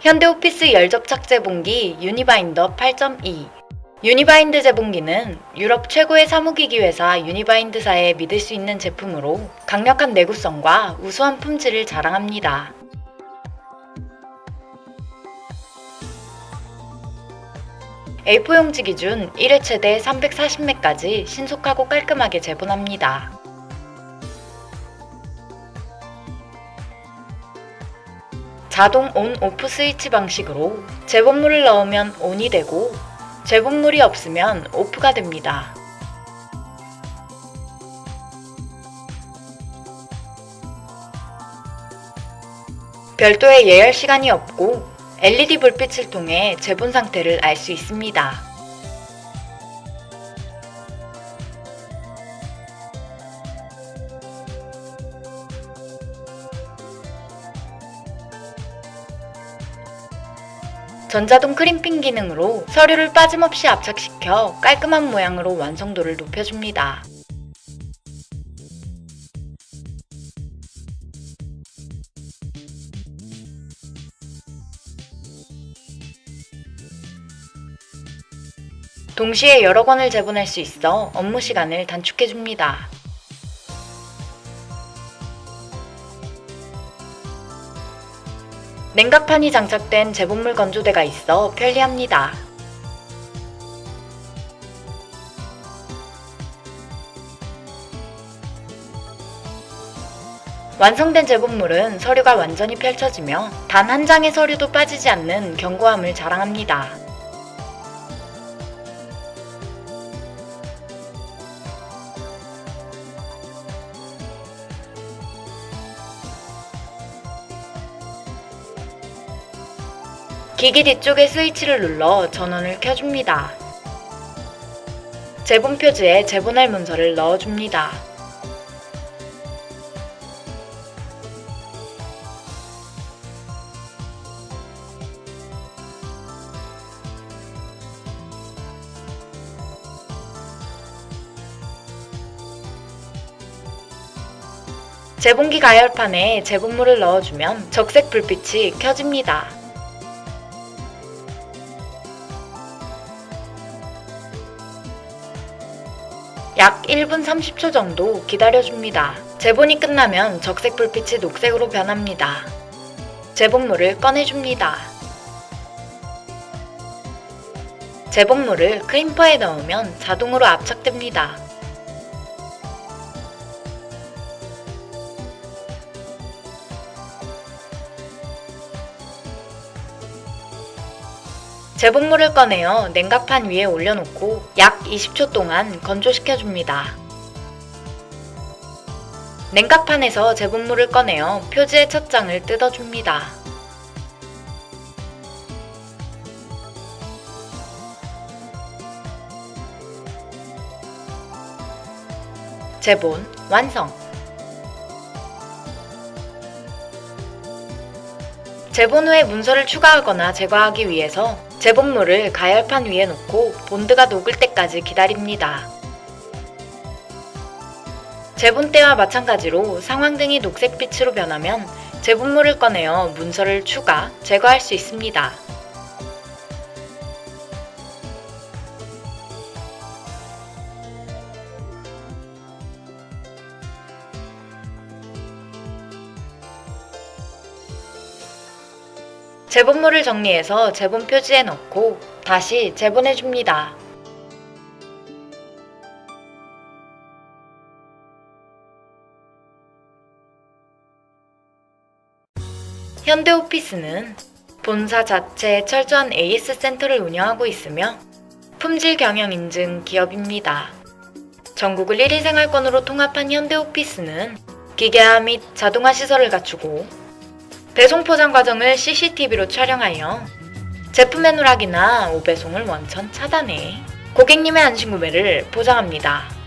현대오피스 열접착 재봉기 유니바인더 8.2 유니바인드 재봉기는 유럽 최고의 사무기기 회사 유니바인드사에 믿을 수 있는 제품으로 강력한 내구성과 우수한 품질을 자랑합니다. A4 용지 기준 1회 최대 340매까지 신속하고 깔끔하게 재본합니다. 자동 온 오프 스위치 방식으로 재본물을 넣으면 온이 되고 재본물이 없으면 오프가 됩니다. 별도의 예열 시간이 없고 LED 불빛을 통해 재본 상태를 알 수 있습니다. 전자동 크림핑 기능으로 서류를 빠짐없이 압착시켜 깔끔한 모양으로 완성도를 높여줍니다. 동시에 여러 권을 제본할 수 있어 업무 시간을 단축해줍니다. 냉각판이 장착된 재본물 건조대가 있어 편리합니다. 완성된 재본물은 서류가 완전히 펼쳐지며 단 한 장의 서류도 빠지지 않는 견고함을 자랑합니다. 기기 뒤쪽의 스위치를 눌러 전원을 켜줍니다. 재본 표지에 재본할 문서를 넣어줍니다. 재본기 가열판에 재본물을 넣어주면 적색 불빛이 켜집니다. 약 1분 30초 정도 기다려줍니다. 재본이 끝나면 적색 불빛이 녹색으로 변합니다. 재본물을 꺼내줍니다. 재본물을 크림퍼에 넣으면 자동으로 압착됩니다. 재본물을 꺼내어 냉각판 위에 올려놓고 약 20초 동안 건조시켜줍니다. 냉각판에서 재본물을 꺼내어 표지의 첫 장을 뜯어줍니다. 재본 완성! 재본 후에 문서를 추가하거나 제거하기 위해서 재본물을 가열판 위에 놓고 본드가 녹을 때까지 기다립니다. 재본때와 마찬가지로 상황등이 녹색빛으로 변하면 재본물을 꺼내어 문서를 추가, 제거할 수 있습니다. 재본물을 정리해서 재본 표지에 넣고 다시 재본해 줍니다. 현대오피스는 본사 자체에 철저한 AS 센터를 운영하고 있으며 품질 경영 인증 기업입니다. 전국을 1인 생활권으로 통합한 현대오피스는 기계화 및 자동화 시설을 갖추고 배송 포장 과정을 CCTV로 촬영하여 제품의 누락이나 오배송을 원천 차단해 고객님의 안심 구매를 보장합니다.